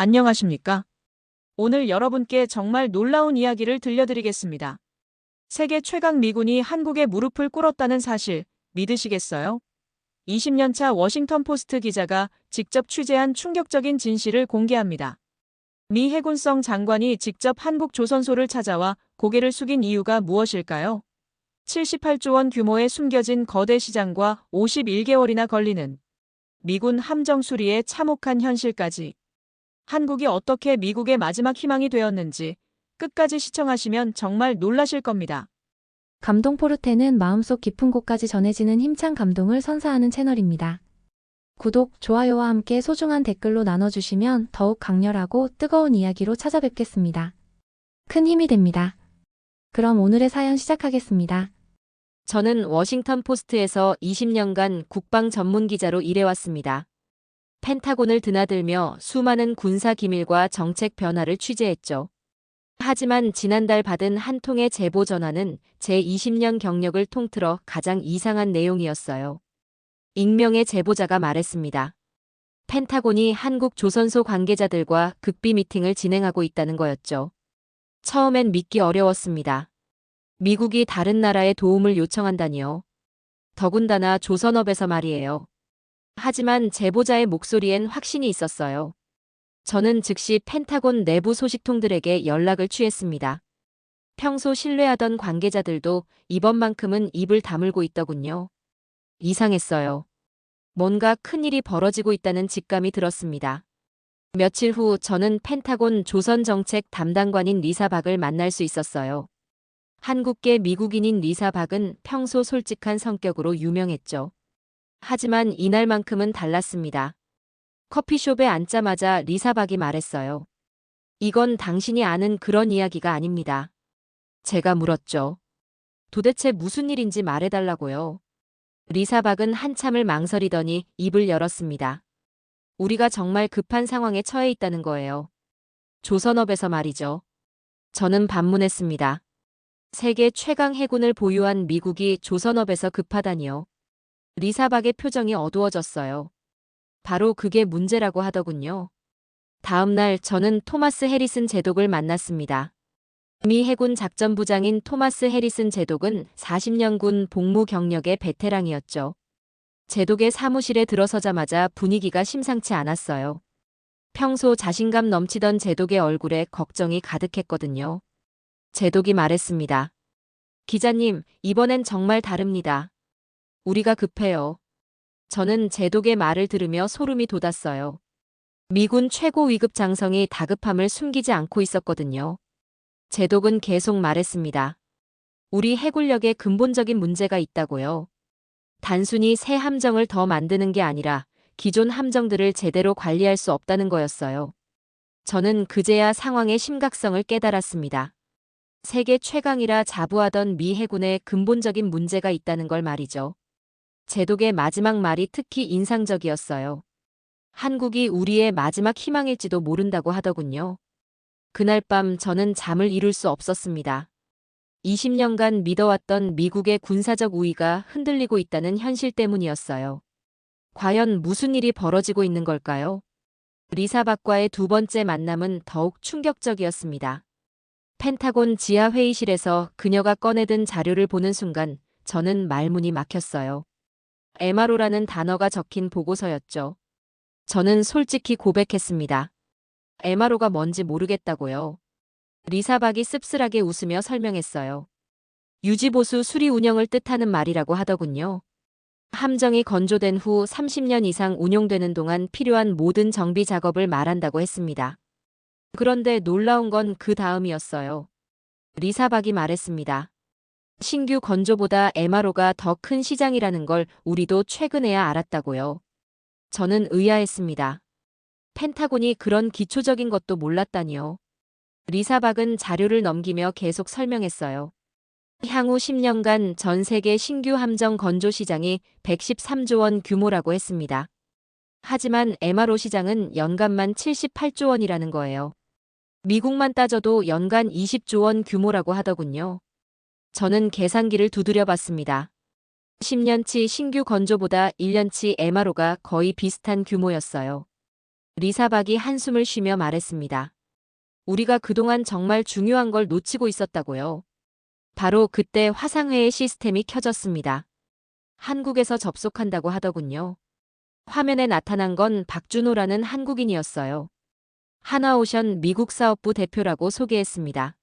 안녕하십니까? 오늘 여러분께 정말 놀라운 이야기를 들려드리겠습니다. 세계 최강 미군이 한국에 무릎을 꿇었다는 사실 믿으시겠어요? 20년차 워싱턴 포스트 기자가 직접 취재한 충격적인 진실을 공개합니다. 미 해군성 장관이 직접 한국 조선소를 찾아와 고개를 숙인 이유가 무엇일까요? 78조 원 규모의 숨겨진 거대 시장과 51개월이나 걸리는 미군 함정 수리의 참혹한 현실까지 한국이 어떻게 미국의 마지막 희망이 되었는지 끝까지 시청하시면 정말 놀라실 겁니다. 감동 포르테는 마음속 깊은 곳까지 전해지는 힘찬 감동을 선사하는 채널입니다. 구독, 좋아요와 함께 소중한 댓글로 나눠주시면 더욱 강렬하고 뜨거운 이야기로 찾아뵙겠습니다. 큰 힘이 됩니다. 그럼 오늘의 사연 시작하겠습니다. 저는 워싱턴 포스트에서 20년간 국방 전문 기자로 일해왔습니다. 펜타곤을 드나들며 수많은 군사 기밀과 정책 변화를 취재했죠. 하지만 지난달 받은 한 통의 제보 전화는 제 20년 경력을 통틀어 가장 이상한 내용이었어요. 익명의 제보자가 말했습니다. 펜타곤이 한국 조선소 관계자들과 극비 미팅을 진행하고 있다는 거였죠. 처음엔 믿기 어려웠습니다. 미국이 다른 나라에 도움을 요청한다니요. 더군다나 조선업에서 말이에요. 하지만 제보자의 목소리엔 확신이 있었어요. 저는 즉시 펜타곤 내부 소식통들에게 연락을 취했습니다. 평소 신뢰하던 관계자들도 이번만큼은 입을 다물고 있더군요. 이상했어요. 뭔가 큰일이 벌어지고 있다는 직감이 들었습니다. 며칠 후 저는 펜타곤 조선 정책 담당관인 리사 박을 만날 수 있었어요. 한국계 미국인인 리사 박은 평소 솔직한 성격으로 유명했죠. 하지만 이날만큼은 달랐습니다. 커피숍에 앉자마자 리사 박이 말했어요. 이건 당신이 아는 그런 이야기가 아닙니다. 제가 물었죠. 도대체 무슨 일인지 말해달라고요. 리사 박은 한참을 망설이더니 입을 열었습니다. 우리가 정말 급한 상황에 처해 있다는 거예요. 조선업에서 말이죠. 저는 반문했습니다. 세계 최강 해군을 보유한 미국이 조선업에서 급하다니요. 리사박의 표정이 어두워졌어요. 바로 그게 문제라고 하더군요. 다음 날 저는 토마스 해리슨 제독을 만났습니다. 미 해군 작전부장인 토마스 해리슨 제독은 40년 군 복무 경력의 베테랑이었죠. 제독의 사무실에 들어서자마자 분위기가 심상치 않았어요. 평소 자신감 넘치던 제독의 얼굴에 걱정이 가득했거든요. 제독이 말했습니다. 기자님, 이번엔 정말 다릅니다. 우리가 급해요. 저는 제독의 말을 들으며 소름이 돋았어요. 미군 최고 위급 장성이 다급함을 숨기지 않고 있었거든요. 제독은 계속 말했습니다. 우리 해군력에 근본적인 문제가 있다고요. 단순히 새 함정을 더 만드는 게 아니라 기존 함정들을 제대로 관리할 수 없다는 거였어요. 저는 그제야 상황의 심각성을 깨달았습니다. 세계 최강이라 자부하던 미 해군에 근본적인 문제가 있다는 걸 말이죠. 제독의 마지막 말이 특히 인상적이었어요. 한국이 우리의 마지막 희망일지도 모른다고 하더군요. 그날 밤 저는 잠을 이룰 수 없었습니다. 20년간 믿어왔던 미국의 군사적 우위가 흔들리고 있다는 현실 때문이었어요. 과연 무슨 일이 벌어지고 있는 걸까요? 리사 박과의 두 번째 만남은 더욱 충격적이었습니다. 펜타곤 지하 회의실에서 그녀가 꺼내든 자료를 보는 순간 저는 말문이 막혔어요. MRO라는 단어가 적힌 보고서였죠. 저는 솔직히 고백했습니다. MRO가 뭔지 모르겠다고요. 리사박이 씁쓸하게 웃으며 설명했어요. 유지보수 수리 운영을 뜻하는 말이라고 하더군요. 함정이 건조된 후 30년 이상 운용되는 동안 필요한 모든 정비 작업을 말한다고 했습니다. 그런데 놀라운 건 그 다음이었어요. 리사박이 말했습니다. 신규 건조보다 MRO가 더 큰 시장이라는 걸 우리도 최근에야 알았다고요. 저는 의아했습니다. 펜타곤이 그런 기초적인 것도 몰랐다니요. 리사박은 자료를 넘기며 계속 설명했어요. 향후 10년간 전 세계 신규 함정 건조 시장이 113조 원 규모라고 했습니다. 하지만 MRO 시장은 연간만 78조 원이라는 거예요. 미국만 따져도 연간 20조 원 규모라고 하더군요. 저는 계산기를 두드려 봤습니다. 10년치 신규 건조보다 1년치 MRO가 거의 비슷한 규모였어요. 리사박이 한숨을 쉬며 말했습니다. 우리가 그동안 정말 중요한 걸 놓치고 있었다고요. 바로 그때 화상회의 시스템이 켜졌습니다. 한국에서 접속한다고 하더군요. 화면에 나타난 건 박준호라는 한국인이었어요. 하나오션 미국 사업부 대표라고 소개했습니다.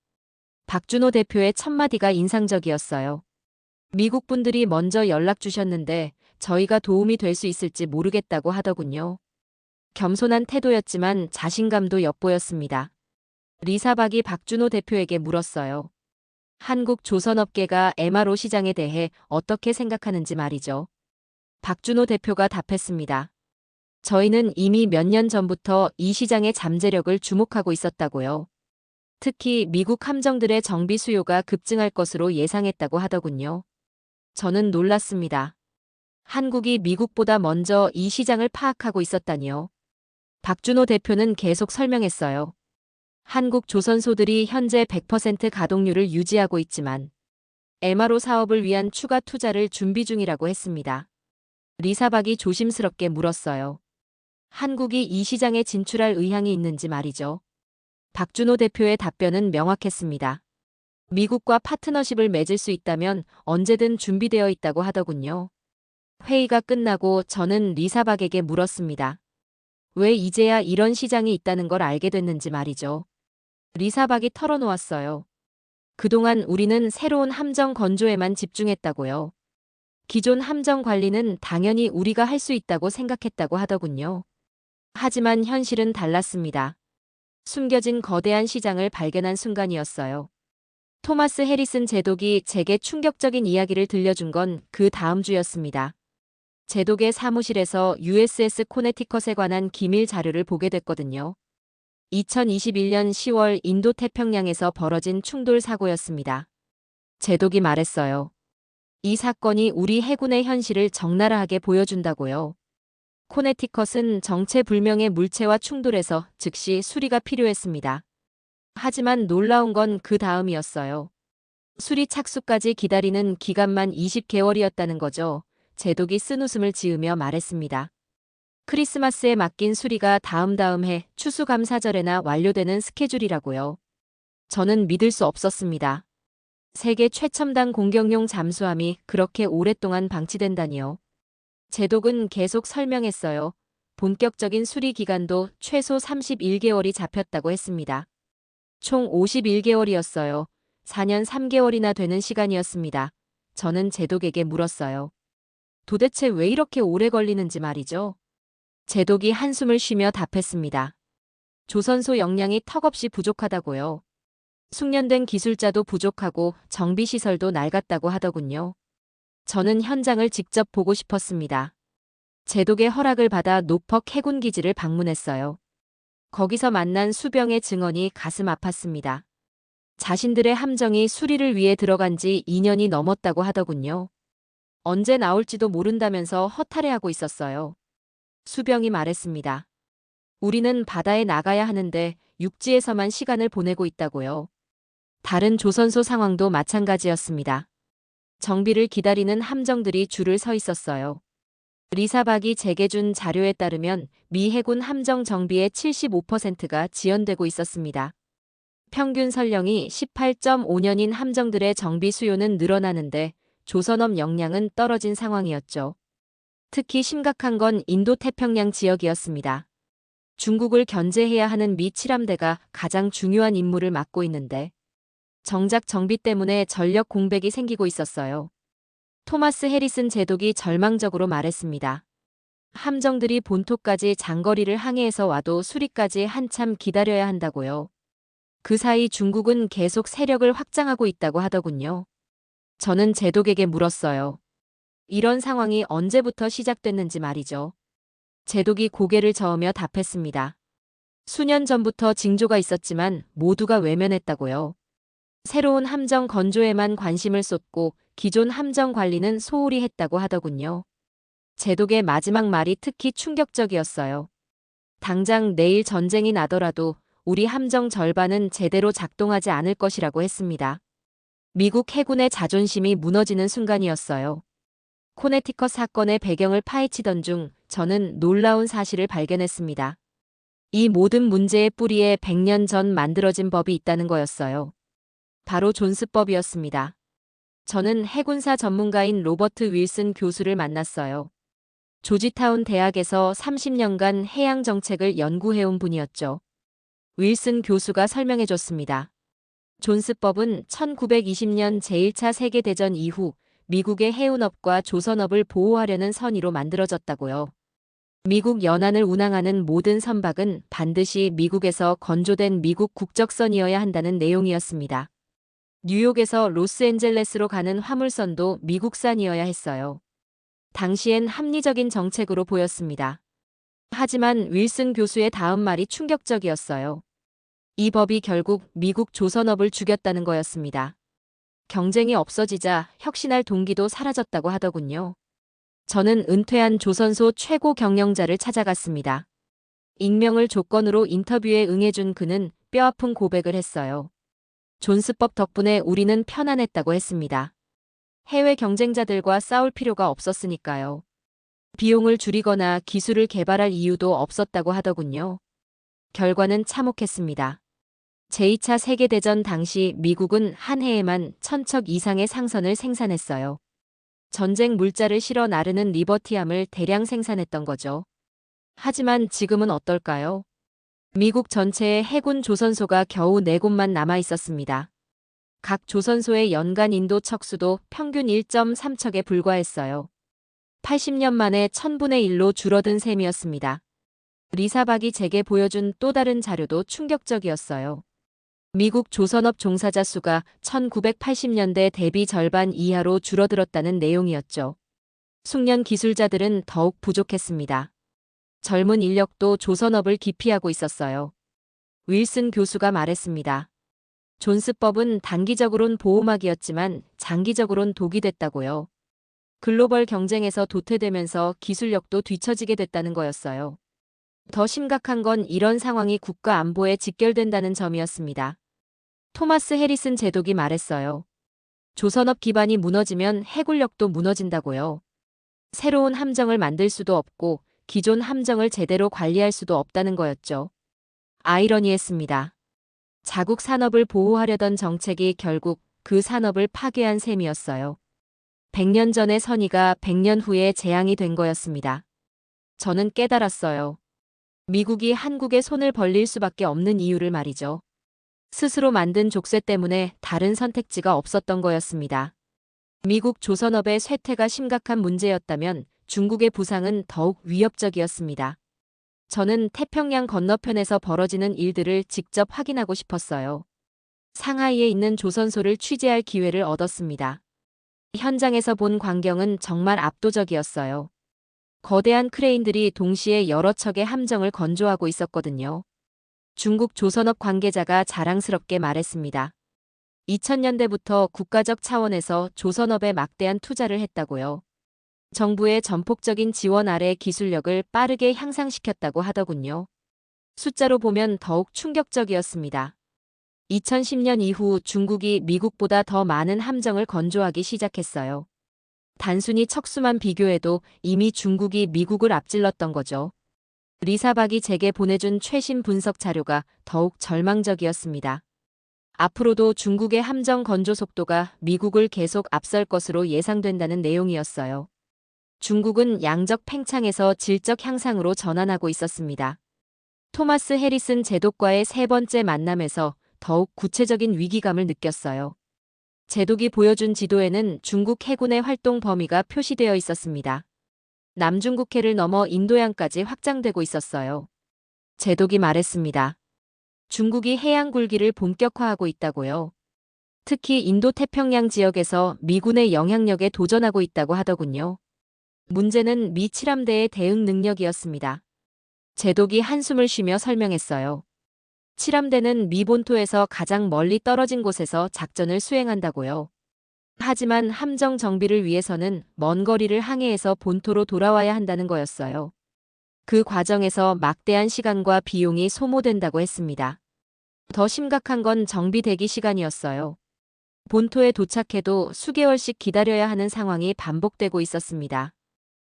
박준호 대표의 첫마디가 인상적이었어요. 미국 분들이 먼저 연락 주셨는데 저희가 도움이 될 수 있을지 모르겠다고 하더군요. 겸손한 태도였지만 자신감도 엿보였습니다. 리사박이 박준호 대표에게 물었어요. 한국 조선업계가 MRO 시장에 대해 어떻게 생각하는지 말이죠. 박준호 대표가 답했습니다. 저희는 이미 몇 년 전부터 이 시장의 잠재력을 주목하고 있었다고요. 특히 미국 함정들의 정비 수요가 급증할 것으로 예상했다고 하더군요. 저는 놀랐습니다. 한국이 미국보다 먼저 이 시장을 파악하고 있었다니요. 박준호 대표는 계속 설명했어요. 한국 조선소들이 현재 100% 가동률을 유지하고 있지만 MRO 사업을 위한 추가 투자를 준비 중이라고 했습니다. 리사박이 조심스럽게 물었어요. 한국이 이 시장에 진출할 의향이 있는지 말이죠. 박준호 대표의 답변은 명확했습니다. 미국과 파트너십을 맺을 수 있다면 언제든 준비되어 있다고 하더군요. 회의가 끝나고 저는 리사박에게 물었습니다. 왜 이제야 이런 시장이 있다는 걸 알게 됐는지 말이죠. 리사박이 털어놓았어요. 그동안 우리는 새로운 함정 건조에만 집중했다고요. 기존 함정 관리는 당연히 우리가 할 수 있다고 생각했다고 하더군요. 하지만 현실은 달랐습니다. 숨겨진 거대한 시장을 발견한 순간이었어요. 토마스 해리슨 제독이 제게 충격적인 이야기를 들려준 건 그 다음 주였습니다. 제독의 사무실에서 USS 코네티컷에 관한 기밀 자료를 보게 됐거든요. 2021년 10월 인도 태평양에서 벌어진 충돌 사고였습니다. 제독이 말했어요. 이 사건이 우리 해군의 현실을 적나라하게 보여준다고요. 코네티컷은 정체불명의 물체와 충돌해서 즉시 수리가 필요했습니다. 하지만 놀라운 건 그 다음이었어요. 수리 착수까지 기다리는 기간만 20개월이었다는 거죠. 제독이 쓴 웃음을 지으며 말했습니다. 크리스마스에 맡긴 수리가 다음 다음 해 추수감사절에나 완료되는 스케줄이라고요. 저는 믿을 수 없었습니다. 세계 최첨단 공격용 잠수함이 그렇게 오랫동안 방치된다니요. 제독은 계속 설명했어요. 본격적인 수리 기간도 최소 31개월이 잡혔다고 했습니다. 총 51개월이었어요. 4년 3개월이나 되는 시간이었습니다. 저는 제독에게 물었어요. 도대체 왜 이렇게 오래 걸리는지 말이죠. 제독이 한숨을 쉬며 답했습니다. 조선소 역량이 턱없이 부족하다고요. 숙련된 기술자도 부족하고 정비시설도 낡았다고 하더군요. 저는 현장을 직접 보고 싶었습니다. 제독의 허락을 받아 노퍽 해군 기지를 방문했어요. 거기서 만난 수병의 증언이 가슴 아팠습니다. 자신들의 함정이 수리를 위해 들어간 지 2년이 넘었다고 하더군요. 언제 나올지도 모른다면서 허탈해하고 있었어요. 수병이 말했습니다. 우리는 바다에 나가야 하는데 육지에서만 시간을 보내고 있다고요. 다른 조선소 상황도 마찬가지였습니다. 정비를 기다리는 함정들이 줄을 서 있었어요. 리사박이 제게 준 자료에 따르면 미 해군 함정 정비의 75%가 지연되고 있었습니다. 평균 설령이 18.5년인 함정들의 정비 수요는 늘어나는데 조선업 역량은 떨어진 상황이었죠. 특히 심각한 건 인도 태평양 지역이었습니다. 중국을 견제해야 하는 미 칠함대가 가장 중요한 임무를 맡고 있는데 정작 정비 때문에 전력 공백이 생기고 있었어요. 토마스 해리슨 제독이 절망적으로 말했습니다. 함정들이 본토까지 장거리를 항해해서 와도 수리까지 한참 기다려야 한다고요. 그 사이 중국은 계속 세력을 확장하고 있다고 하더군요. 저는 제독에게 물었어요. 이런 상황이 언제부터 시작됐는지 말이죠. 제독이 고개를 저으며 답했습니다. 수년 전부터 징조가 있었지만 모두가 외면했다고요. 새로운 함정 건조에만 관심을 쏟고 기존 함정 관리는 소홀히 했다고 하더군요. 제독의 마지막 말이 특히 충격적이었어요. 당장 내일 전쟁이 나더라도 우리 함정 절반은 제대로 작동하지 않을 것이라고 했습니다. 미국 해군의 자존심이 무너지는 순간이었어요. 코네티컷 사건의 배경을 파헤치던 중 저는 놀라운 사실을 발견했습니다. 이 모든 문제의 뿌리에 100년 전 만들어진 법이 있다는 거였어요. 바로 존스법이었습니다. 저는 해군사 전문가인 로버트 윌슨 교수를 만났어요. 조지타운 대학에서 30년간 해양 정책을 연구해온 분이었죠. 윌슨 교수가 설명해 줬습니다. 존스법은 1920년 제1차 세계대전 이후 미국의 해운업과 조선업을 보호하려는 선의로 만들어졌다고요. 미국 연안을 운항하는 모든 선박은 반드시 미국에서 건조된 미국 국적선이어야 한다는 내용이었습니다. 뉴욕에서 로스앤젤레스로 가는 화물선도 미국산이어야 했어요. 당시엔 합리적인 정책으로 보였습니다. 하지만 윌슨 교수의 다음 말이 충격적이었어요. 이 법이 결국 미국 조선업을 죽였다는 거였습니다. 경쟁이 없어지자 혁신할 동기도 사라졌다고 하더군요. 저는 은퇴한 조선소 최고 경영자를 찾아갔습니다. 익명을 조건으로 인터뷰에 응해준 그는 뼈아픈 고백을 했어요. 존스법 덕분에 우리는 편안했다고 했습니다. 해외 경쟁자들과 싸울 필요가 없었으니까요. 비용을 줄이거나 기술을 개발할 이유도 없었다고 하더군요. 결과는 참혹했습니다. 제2차 세계대전 당시 미국은 한 해에만 천척 이상의 상선을 생산했어요. 전쟁 물자를 실어 나르는 리버티함을 대량 생산했던 거죠. 하지만 지금은 어떨까요? 미국 전체의 해군 조선소가 겨우 4곳만 남아 있었습니다. 각 조선소의 연간 인도 척수도 평균 1.3척에 불과했어요. 80년 만에 1000분의 1로 줄어든 셈이었습니다. 리사박이 제게 보여준 또 다른 자료도 충격적이었어요. 미국 조선업 종사자 수가 1980년대 대비 절반 이하로 줄어들었다는 내용이었죠. 숙련 기술자들은 더욱 부족했습니다. 젊은 인력도 조선업을 기피하고 있었어요. 윌슨 교수가 말했습니다. 존스법은 단기적으론 보호막이었지만 장기적으론 독이 됐다고요. 글로벌 경쟁에서 도태되면서 기술력도 뒤처지게 됐다는 거였어요. 더 심각한 건 이런 상황이 국가 안보에 직결된다는 점이었습니다. 토마스 해리슨 제독이 말했어요. 조선업 기반이 무너지면 해군력도 무너진다고요. 새로운 함정을 만들 수도 없고 기존 함정을 제대로 관리할 수도 없다는 거였죠. 아이러니했습니다. 자국 산업을 보호하려던 정책이 결국 그 산업을 파괴한 셈이었어요. 100년 전의 선의가 100년 후에 재앙이 된 거였습니다. 저는 깨달았어요. 미국이 한국에 손을 벌릴 수밖에 없는 이유를 말이죠. 스스로 만든 족쇄 때문에 다른 선택지가 없었던 거였습니다. 미국 조선업의 쇠퇴가 심각한 문제였다면 중국의 부상은 더욱 위협적이었습니다. 저는 태평양 건너편에서 벌어지는 일들을 직접 확인하고 싶었어요. 상하이에 있는 조선소를 취재할 기회를 얻었습니다. 현장에서 본 광경은 정말 압도적이었어요. 거대한 크레인들이 동시에 여러 척의 함정을 건조하고 있었거든요. 중국 조선업 관계자가 자랑스럽게 말했습니다. 2000년대부터 국가적 차원에서 조선업에 막대한 투자를 했다고요. 정부의 전폭적인 지원 아래 기술력을 빠르게 향상시켰다고 하더군요. 숫자로 보면 더욱 충격적이었습니다. 2010년 이후 중국이 미국보다 더 많은 함정을 건조하기 시작했어요. 단순히 척수만 비교해도 이미 중국이 미국을 앞질렀던 거죠. 리사박이 제게 보내준 최신 분석 자료가 더욱 절망적이었습니다. 앞으로도 중국의 함정 건조 속도가 미국을 계속 앞설 것으로 예상된다는 내용이었어요. 중국은 양적 팽창에서 질적 향상으로 전환하고 있었습니다. 토마스 해리슨 제독과의 세 번째 만남에서 더욱 구체적인 위기감을 느꼈어요. 제독이 보여준 지도에는 중국 해군의 활동 범위가 표시되어 있었습니다. 남중국해를 넘어 인도양까지 확장되고 있었어요. 제독이 말했습니다. 중국이 해양 굴기를 본격화하고 있다고요. 특히 인도 태평양 지역에서 미군의 영향력에 도전하고 있다고 하더군요. 문제는 미 칠함대의 대응 능력이었습니다. 제독이 한숨을 쉬며 설명했어요. 칠함대는 미 본토에서 가장 멀리 떨어진 곳에서 작전을 수행한다고요. 하지만 함정 정비를 위해서는 먼 거리를 항해해서 본토로 돌아와야 한다는 거였어요. 그 과정에서 막대한 시간과 비용이 소모된다고 했습니다. 더 심각한 건 정비 대기 시간이었어요. 본토에 도착해도 수개월씩 기다려야 하는 상황이 반복되고 있었습니다.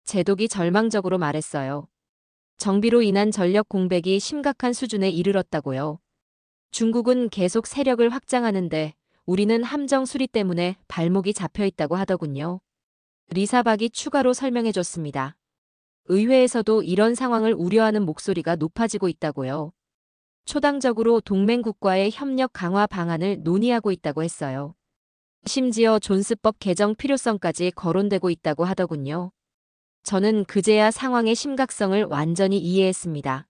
제독이 절망적으로 말했어요. 정비로 인한 전력 공백이 심각한 수준에 이르렀다고요. 중국은 계속 세력을 확장하는데 우리는 함정 수리 때문에 발목이 잡혀 있다고 하더군요. 리사박이 추가로 설명해 줬습니다. 의회에서도 이런 상황을 우려하는 목소리가 높아지고 있다고요. 초당적으로 동맹국과의 협력 강화 방안을 논의하고 있다고 했어요. 심지어 존스법 개정 필요성까지 거론되고 있다고 하더군요. 저는 그제야 상황의 심각성을 완전히 이해했습니다.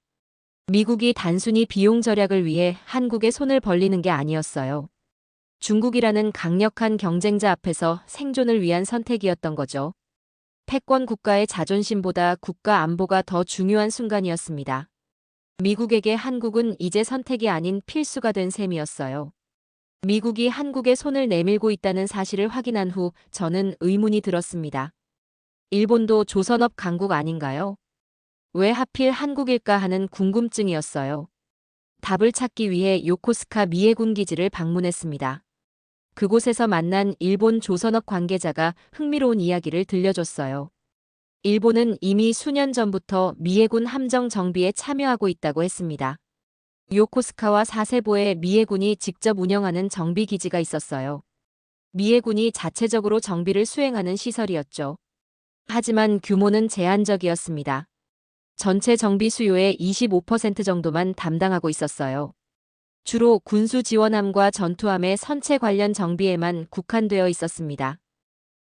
미국이 단순히 비용 절약을 위해 한국에 손을 벌리는 게 아니었어요. 중국이라는 강력한 경쟁자 앞에서 생존을 위한 선택이었던 거죠. 패권 국가의 자존심보다 국가 안보가 더 중요한 순간이었습니다. 미국에게 한국은 이제 선택이 아닌 필수가 된 셈이었어요. 미국이 한국에 손을 내밀고 있다는 사실을 확인한 후 저는 의문이 들었습니다. 일본도 조선업 강국 아닌가요? 왜 하필 한국일까 하는 궁금증이었어요. 답을 찾기 위해 요코스카 미해군 기지를 방문했습니다. 그곳에서 만난 일본 조선업 관계자가 흥미로운 이야기를 들려줬어요. 일본은 이미 수년 전부터 미해군 함정 정비에 참여하고 있다고 했습니다. 요코스카와 사세보에 미해군이 직접 운영하는 정비 기지가 있었어요. 미해군이 자체적으로 정비를 수행하는 시설이었죠. 하지만 규모는 제한적이었습니다. 전체 정비 수요의 25% 정도만 담당하고 있었어요. 주로 군수 지원함과 전투함의 선체 관련 정비에만 국한되어 있었습니다.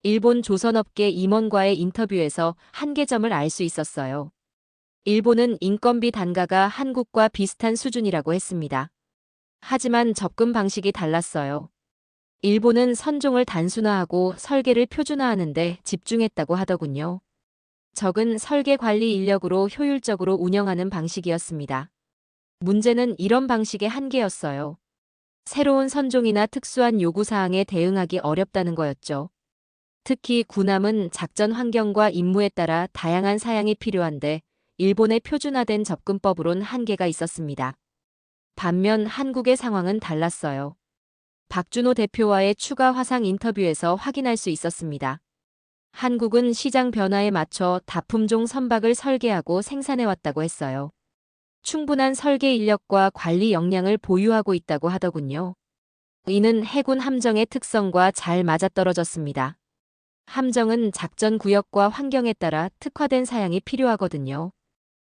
일본 조선업계 임원과의 인터뷰에서 한계점을 알 수 있었어요. 일본은 인건비 단가가 한국과 비슷한 수준이라고 했습니다. 하지만 접근 방식이 달랐어요. 일본은 선종을 단순화하고 설계를 표준화하는데 집중했다고 하더군요. 적은 설계 관리 인력으로 효율적으로 운영하는 방식이었습니다. 문제는 이런 방식의 한계였어요. 새로운 선종이나 특수한 요구사항에 대응하기 어렵다는 거였죠. 특히 군함은 작전 환경과 임무에 따라 다양한 사양이 필요한데 일본의 표준화된 접근법으론 한계가 있었습니다. 반면 한국의 상황은 달랐어요. 박준호 대표와의 추가 화상 인터뷰에서 확인할 수 있었습니다. 한국은 시장 변화에 맞춰 다품종 선박을 설계하고 생산해왔다고 했어요. 충분한 설계 인력과 관리 역량을 보유하고 있다고 하더군요. 이는 해군 함정의 특성과 잘 맞아떨어졌습니다. 함정은 작전 구역과 환경에 따라 특화된 사양이 필요하거든요.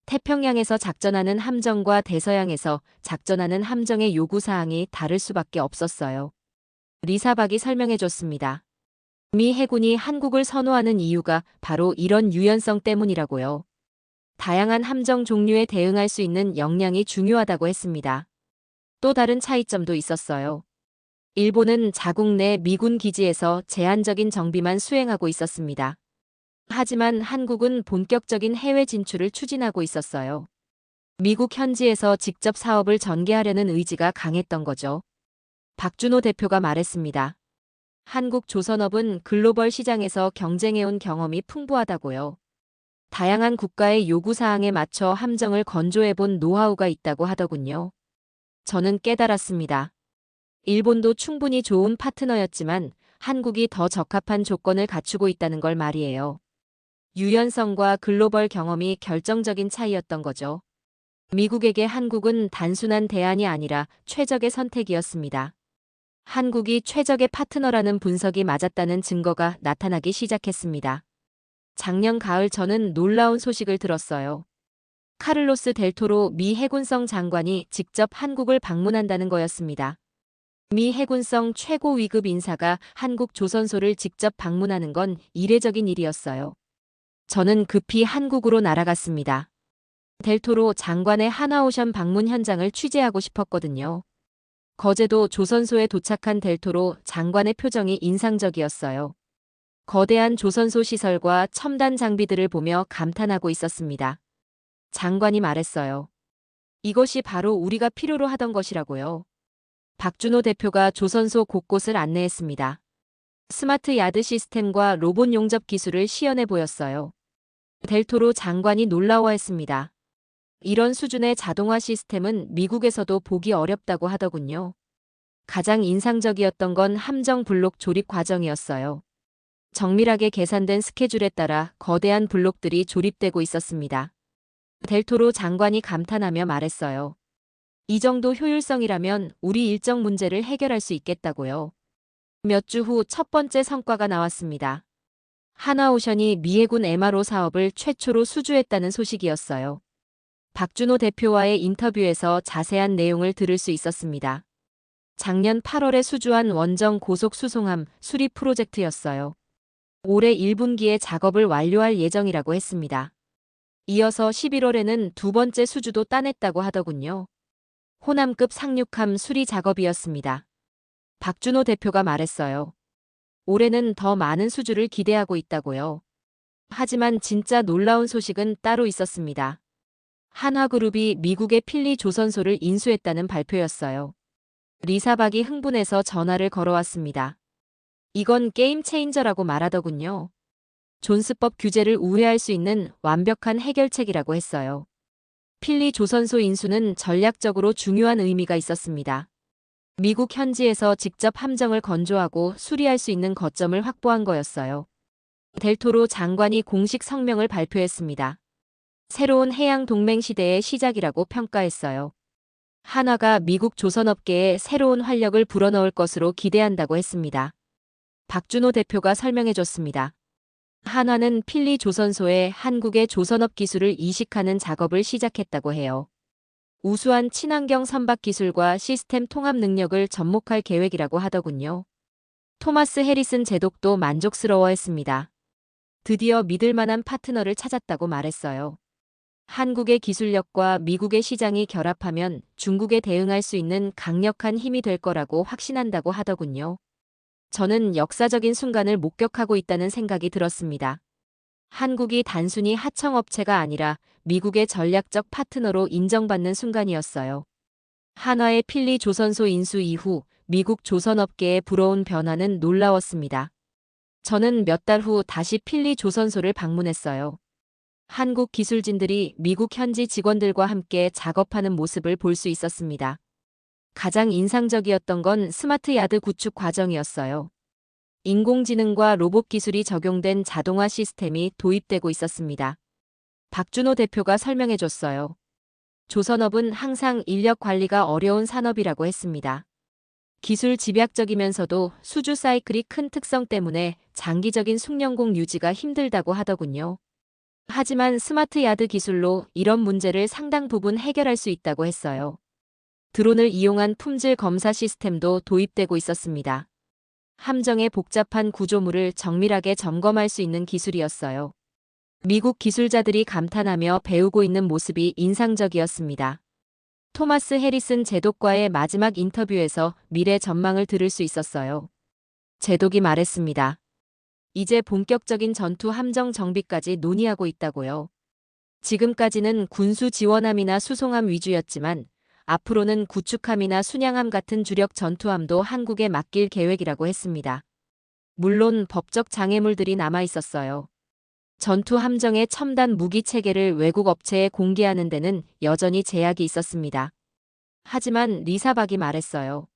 태평양에서 작전하는 함정과 대서양에서 작전하는 함정의 요구사항이 다를 수밖에 없었어요. 리사박이 설명해 줬습니다. 미 해군이 한국을 선호하는 이유가 바로 이런 유연성 때문이라고요. 다양한 함정 종류에 대응할 수 있는 역량이 중요하다고 했습니다. 또 다른 차이점도 있었어요. 일본은 자국 내 미군 기지에서 제한적인 정비만 수행하고 있었습니다. 하지만 한국은 본격적인 해외 진출을 추진하고 있었어요. 미국 현지에서 직접 사업을 전개하려는 의지가 강했던 거죠. 박준호 대표가 말했습니다. 한국 조선업은 글로벌 시장에서 경쟁해온 경험이 풍부하다고요. 다양한 국가의 요구사항에 맞춰 함정을 건조해본 노하우가 있다고 하더군요. 저는 깨달았습니다. 일본도 충분히 좋은 파트너였지만 한국이 더 적합한 조건을 갖추고 있다는 걸 말이에요. 유연성과 글로벌 경험이 결정적인 차이였던 거죠. 미국에게 한국은 단순한 대안이 아니라 최적의 선택이었습니다. 한국이 최적의 파트너라는 분석이 맞았다는 증거가 나타나기 시작했습니다. 작년 가을 저는 놀라운 소식을 들었어요. 카를로스 델토로 미 해군성 장관이 직접 한국을 방문한다는 거였습니다. 미 해군성 최고 위급 인사가 한국 조선소를 직접 방문하는 건 이례적인 일이었어요. 저는 급히 한국으로 날아갔습니다. 델토로 장관의 하나오션 방문 현장을 취재하고 싶었거든요. 거제도 조선소에 도착한 델토로 장관의 표정이 인상적이었어요. 거대한 조선소 시설과 첨단 장비들을 보며 감탄하고 있었습니다. 장관이 말했어요. 이것이 바로 우리가 필요로 하던 것이라고요. 박준호 대표가 조선소 곳곳을 안내했습니다. 스마트 야드 시스템과 로봇 용접 기술을 시연해 보였어요. 델토로 장관이 놀라워했습니다. 이런 수준의 자동화 시스템은 미국에서도 보기 어렵다고 하더군요. 가장 인상적이었던 건 함정 블록 조립 과정이었어요. 정밀하게 계산된 스케줄에 따라 거대한 블록들이 조립되고 있었습니다. 델토로 장관이 감탄하며 말했어요. 이 정도 효율성이라면 우리 일정 문제를 해결할 수 있겠다고요. 몇 주 후 첫 번째 성과가 나왔습니다. 하나오션이 미해군 MRO 사업을 최초로 수주했다는 소식이었어요. 박준호 대표와의 인터뷰에서 자세한 내용을 들을 수 있었습니다. 작년 8월에 수주한 원정 고속 수송함 수리 프로젝트였어요. 올해 1분기에 작업을 완료할 예정이라고 했습니다. 이어서 11월에는 두 번째 수주도 따냈다고 하더군요. 호남급 상륙함 수리 작업이었습니다. 박준호 대표가 말했어요. 올해는 더 많은 수주를 기대하고 있다고요. 하지만 진짜 놀라운 소식은 따로 있었습니다. 한화그룹이 미국의 필리 조선소를 인수했다는 발표였어요. 리사박이 흥분해서 전화를 걸어왔습니다. 이건 게임 체인저라고 말하더군요. 존스법 규제를 우회할 수 있는 완벽한 해결책이라고 했어요. 필리 조선소 인수는 전략적으로 중요한 의미가 있었습니다. 미국 현지에서 직접 함정을 건조하고 수리할 수 있는 거점을 확보한 거였어요. 델토로 장관이 공식 성명을 발표했습니다. 새로운 해양 동맹 시대의 시작이라고 평가했어요. 한화가 미국 조선업계에 새로운 활력을 불어넣을 것으로 기대한다고 했습니다. 박준호 대표가 설명해줬습니다. 한화는 필리 조선소에 한국의 조선업 기술을 이식하는 작업을 시작했다고 해요. 우수한 친환경 선박 기술과 시스템 통합 능력을 접목할 계획이라고 하더군요. 토마스 해리슨 제독도 만족스러워했습니다. 드디어 믿을 만한 파트너를 찾았다고 말했어요. 한국의 기술력과 미국의 시장이 결합하면 중국에 대응할 수 있는 강력한 힘이 될 거라고 확신한다고 하더군요. 저는 역사적인 순간을 목격하고 있다는 생각이 들었습니다. 한국이 단순히 하청업체가 아니라 미국의 전략적 파트너로 인정받는 순간이었어요. 한화의 필리 조선소 인수 이후 미국 조선업계의 부러운 변화는 놀라웠습니다. 저는 몇 달 후 다시 필리 조선소를 방문했어요. 한국 기술진들이 미국 현지 직원들과 함께 작업하는 모습을 볼 수 있었습니다. 가장 인상적이었던 건 스마트 야드 구축 과정이었어요. 인공지능과 로봇 기술이 적용된 자동화 시스템이 도입되고 있었습니다. 박준호 대표가 설명해줬어요. 조선업은 항상 인력 관리가 어려운 산업이라고 했습니다. 기술 집약적이면서도 수주 사이클이 큰 특성 때문에 장기적인 숙련공 유지가 힘들다고 하더군요. 하지만 스마트 야드 기술로 이런 문제를 상당 부분 해결할 수 있다고 했어요. 드론을 이용한 품질 검사 시스템도 도입되고 있었습니다. 함정의 복잡한 구조물을 정밀하게 점검할 수 있는 기술이었어요. 미국 기술자들이 감탄하며 배우고 있는 모습이 인상적이었습니다. 토마스 해리슨 제독과의 마지막 인터뷰에서 미래 전망을 들을 수 있었어요. 제독이 말했습니다. 이제 본격적인 전투 함정 정비까지 논의하고 있다고요. 지금까지는 군수 지원함이나 수송함 위주였지만 앞으로는 구축함이나 순양함 같은 주력 전투함도 한국에 맡길 계획이라고 했습니다. 물론 법적 장애물들이 남아 있었어요. 전투 함정의 첨단 무기 체계를 외국 업체에 공개하는 데는 여전히 제약이 있었습니다. 하지만 리사박이 말했어요.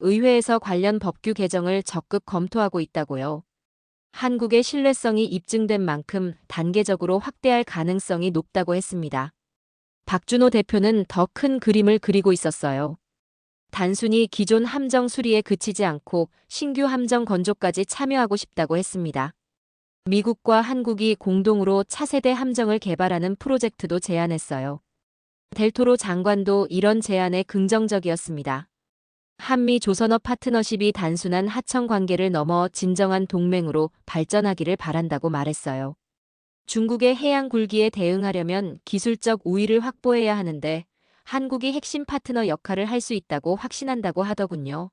의회에서 관련 법규 개정을 적극 검토하고 있다고요. 한국의 신뢰성이 입증된 만큼 단계적으로 확대할 가능성이 높다고 했습니다. 박준호 대표는 더 큰 그림을 그리고 있었어요. 단순히 기존 함정 수리에 그치지 않고 신규 함정 건조까지 참여하고 싶다고 했습니다. 미국과 한국이 공동으로 차세대 함정을 개발하는 프로젝트도 제안했어요. 델토로 장관도 이런 제안에 긍정적이었습니다. 한미 조선업 파트너십이 단순한 하청 관계를 넘어 진정한 동맹으로 발전하기를 바란다고 말했어요. 중국의 해양 굴기에 대응하려면 기술적 우위를 확보해야 하는데 한국이 핵심 파트너 역할을 할 수 있다고 확신한다고 하더군요.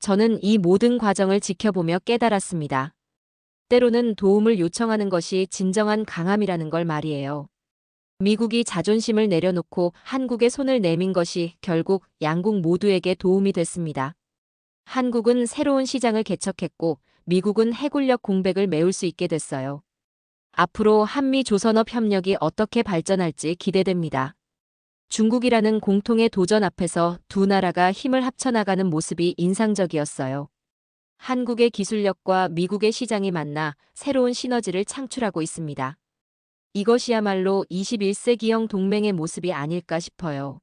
저는 이 모든 과정을 지켜보며 깨달았습니다. 때로는 도움을 요청하는 것이 진정한 강함이라는 걸 말이에요. 미국이 자존심을 내려놓고 한국에 손을 내민 것이 결국 양국 모두에게 도움이 됐습니다. 한국은 새로운 시장을 개척했고 미국은 해군력 공백을 메울 수 있게 됐어요. 앞으로 한미 조선업 협력이 어떻게 발전할지 기대됩니다. 중국이라는 공통의 도전 앞에서 두 나라가 힘을 합쳐나가는 모습이 인상적이었어요. 한국의 기술력과 미국의 시장이 만나 새로운 시너지를 창출하고 있습니다. 이것이야말로 21세기형 동맹의 모습이 아닐까 싶어요.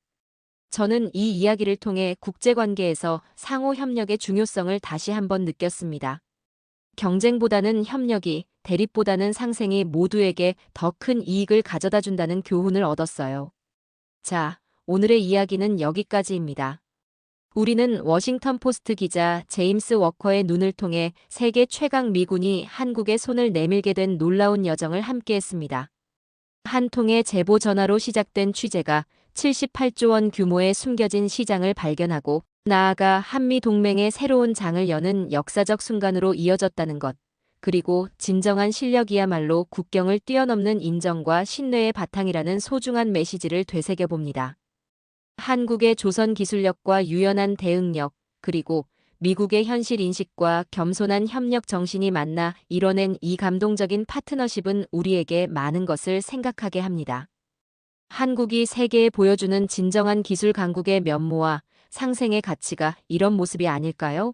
저는 이 이야기를 통해 국제관계에서 상호 협력의 중요성을 다시 한번 느꼈습니다. 경쟁보다는 협력이, 대립보다는 상생이 모두에게 더 큰 이익을 가져다 준다는 교훈을 얻었어요. 자, 오늘의 이야기는 여기까지입니다. 우리는 워싱턴 포스트 기자 제임스 워커의 눈을 통해 세계 최강 미군이 한국의 손을 내밀게 된 놀라운 여정을 함께했습니다. 한 통의 제보 전화로 시작된 취재가 78조 원 규모의 숨겨진 시장을 발견하고 나아가 한미 동맹의 새로운 장을 여는 역사적 순간으로 이어졌다는 것. 그리고 진정한 실력이야말로 국경을 뛰어넘는 인정과 신뢰의 바탕이라는 소중한 메시지를 되새겨 봅니다. 한국의 조선 기술력과 유연한 대응력, 그리고 미국의 현실 인식과 겸손한 협력 정신이 만나 이뤄낸 이 감동적인 파트너십은 우리에게 많은 것을 생각하게 합니다. 한국이 세계에 보여주는 진정한 기술 강국의 면모와 상생의 가치가 이런 모습이 아닐까요?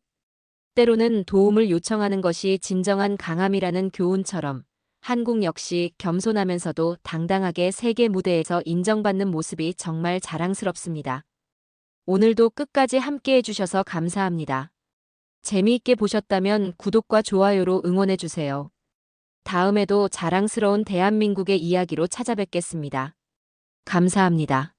때로는 도움을 요청하는 것이 진정한 강함이라는 교훈처럼 한국 역시 겸손하면서도 당당하게 세계 무대에서 인정받는 모습이 정말 자랑스럽습니다. 오늘도 끝까지 함께 해 주셔서 감사합니다. 재미있게 보셨다면 구독과 좋아요로 응원해 주세요. 다음에도 자랑스러운 대한민국의 이야기로 찾아뵙겠습니다. 감사합니다.